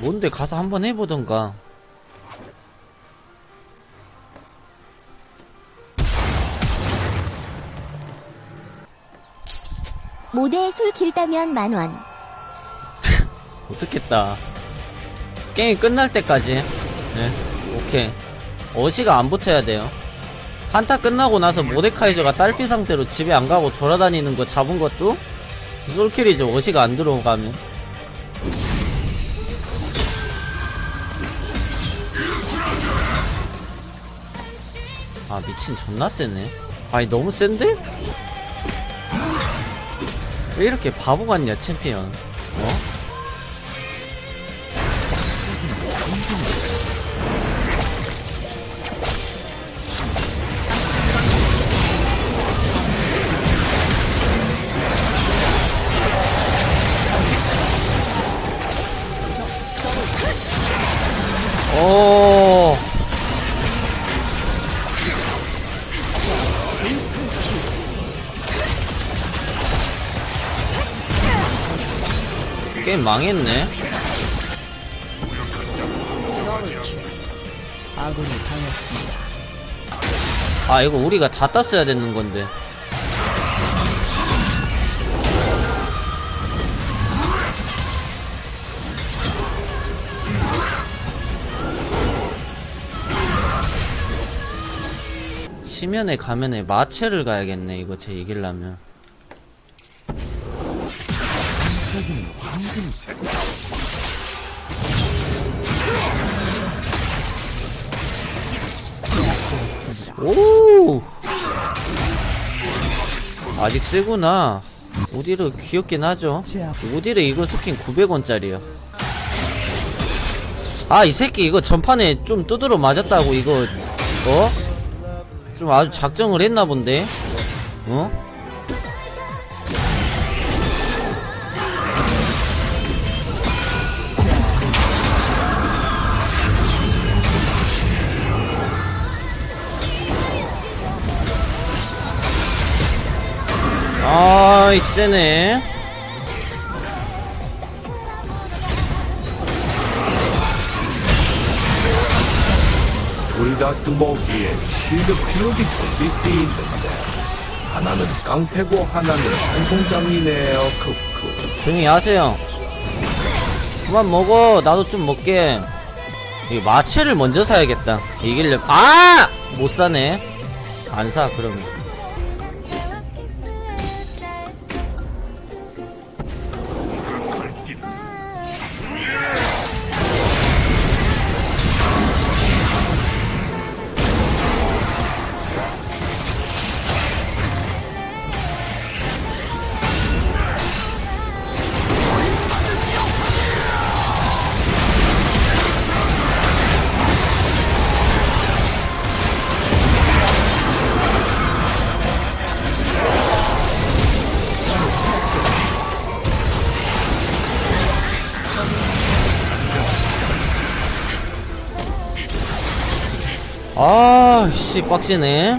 뭔데 가서 한번 해보던가. 모델 술 길다면 만원. 못듣겠다. 게임 끝날 때까지. 네, 오케이. 어시가 안 붙어야 돼요. 한타 끝나고 나서 모데카이저가 딸피 상태로 집에 안 가고 돌아다니는 거 잡은 것도 솔킬이죠. 어시가 안 들어가면. 아 미친 존나 세네. 아니 너무 센데? 왜 이렇게 바보 같냐 챔피언? 어? 게임 망했네. 아군이 당했습니다. 아 이거 우리가 다 땄어야 되는 건데. 시면에 가면에 마취를 가야겠네 이거 제 이길라면 오 아직 세구나 오디르 귀엽긴 하죠. 오디르 이거 스킨 900원짜리야 아 이 새끼 이거 전판에 좀 두드러 맞았다고 이거 어? 좀 아주 작정을 했나 본데 어? 아이 세네 우리가 두목이에 실드 필요기 이 있는데 하나는 깡패고 하나는 한송장이네요 크크. 조용히 하세요. 그만 먹어. 나도 좀 먹게. 이 마체를 먼저 사야겠다. 이길려 아! 못 사네. 안 사 그러면 씨 빡치네.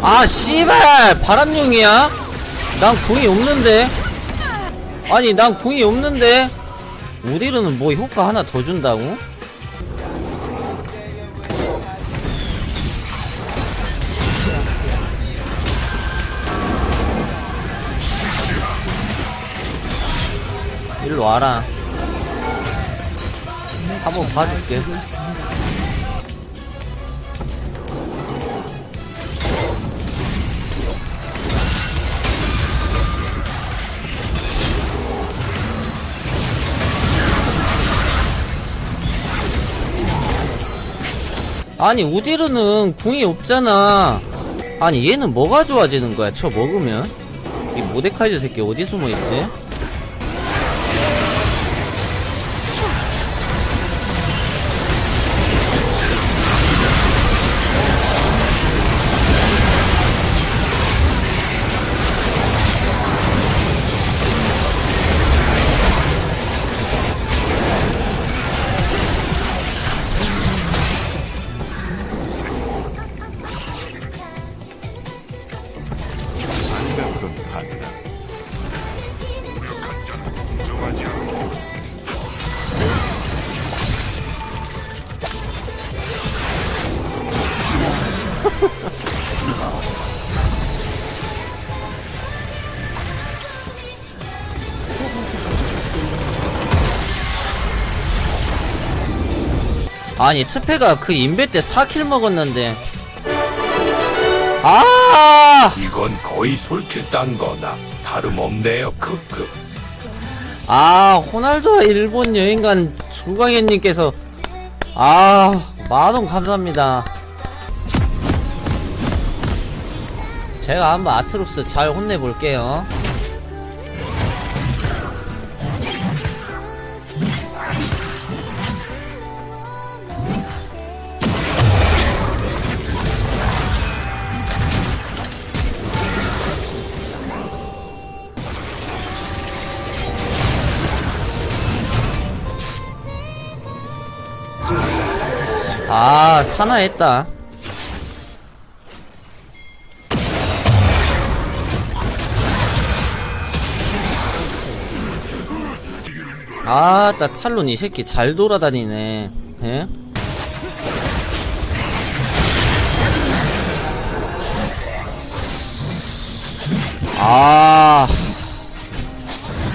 아 씨발! 바람용이야? 난 궁이 없는데. 아니 난 궁이 없는데. 우디르는 뭐 효과 하나 더 준다고? 일로 와라. 한번 봐줄게 아니 우디르는 궁이 없잖아 아니 얘는 뭐가 좋아지는 거야 저 먹으면 이 모데카이저 새끼 어디 숨어있지? 아니 트페가 그 인베 때 4킬 먹었는데 아! 이건 거의 솔킬 딴 거나 다름없네요. 크크. 아 호날두와 일본 여행간 조광현님께서 아 만원 감사합니다 제가 한번 아트록스 잘 혼내볼게요 아 사나 했다. 아따 탈론 이 새끼 잘 돌아다니네. 예? 아.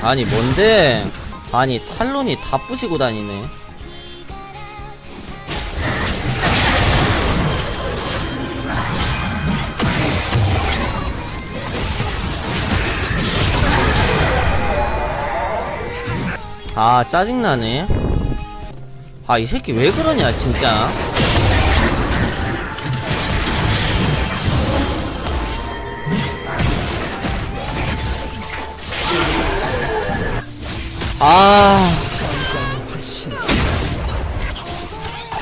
아니 뭔데? 아니 탈론이 다 부시고 다니네 아 짜증나네. 아 이 새끼 왜 그러냐 진짜. 아.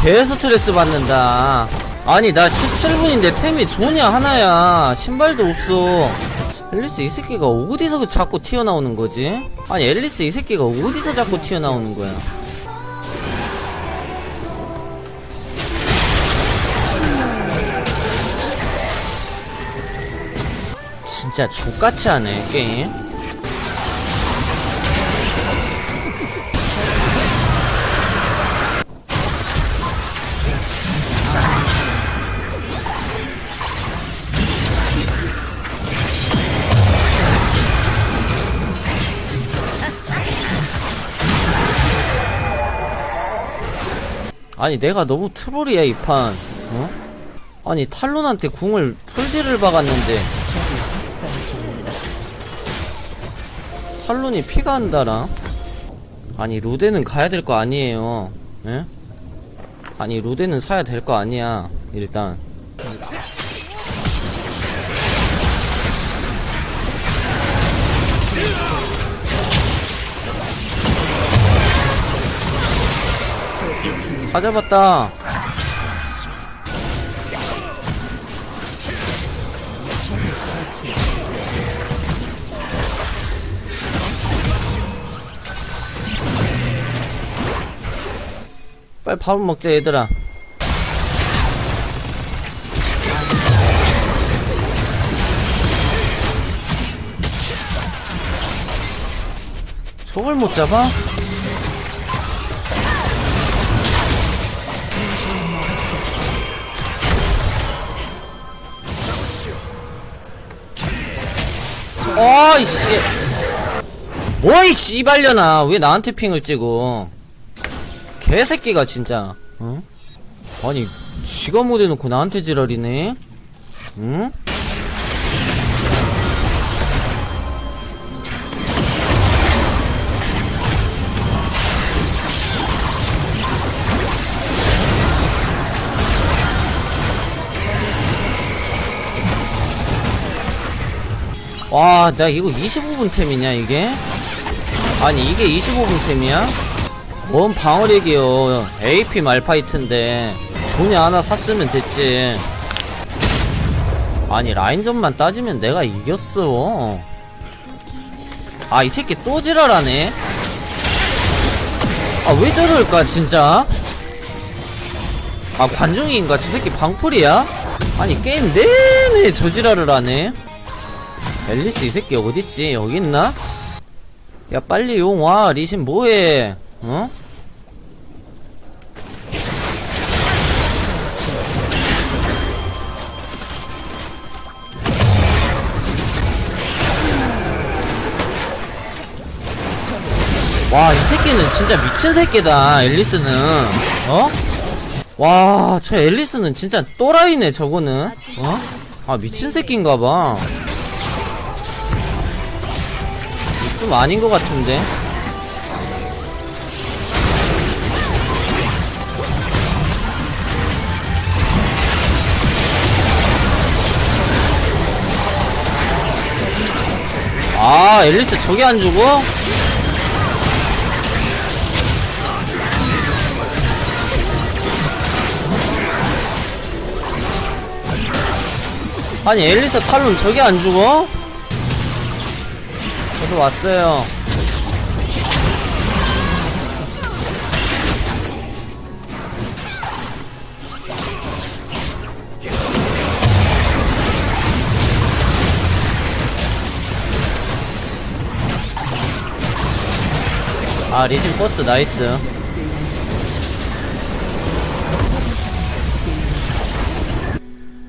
개 스트레스 받는다. 아니 나 17분인데 템이 조냐 하나야. 신발도 없어 앨리스 이 새끼가 어디서 자꾸 튀어나오는 거지? 아니 앨리스 이 새끼가 어디서 자꾸 튀어나오는 거야 진짜 족같이 하네 게임 아니 내가 너무 트롤이야 이 판. 어? 아니 탈론한테 궁을 풀디를 박았는데 탈론이 피가 안 달아. 아니 루데는 가야 될 거 아니에요. 예? 아니 루데는 사야 될 거 아니야. 일단. 다 잡았다. 빨리 밥 먹자 얘들아. 저걸 못 잡아? 어이씨. 뭐이 씨발려나 왜 나한테 핑을 찍어? 개새끼가 진짜. 어? 아니 지가 못해놓고 나한테 지랄이네? 응? 와, 나 이거 25분 템이냐, 이게? 아니, 이게 25분 템이야? 뭔 방어력이요. AP 말파이트인데, 존이 하나 샀으면 됐지. 아니, 라인전만 따지면 내가 이겼어. 아, 이 새끼 또 지랄하네? 아, 왜 저럴까, 진짜? 아, 관중인가? 저 새끼 방풀이야? 아니, 게임 내내 저 지랄을 하네? 앨리스 이 새끼 어딨지? 여기 있나? 야 빨리 용 와 리신 뭐해 어? 와 이 새끼는 진짜 미친 새끼다 앨리스는 어? 와, 저 앨리스는 진짜 또라이네, 저거는. 어? 아, 미친 새끼인가봐. 좀 아닌 것 같은데. 아, 앨리스 저게 안 죽어? 아니 앨리스 탈론 저게 안 죽어? 저도 왔어요. 아 리신 버스 나이스.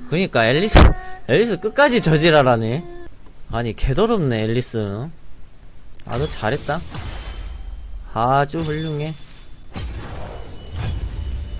그니까 앨리스 앨리스 끝까지 저지랄하네 아니 개더럽네 앨리스 아너 잘했다. 아주 훌륭해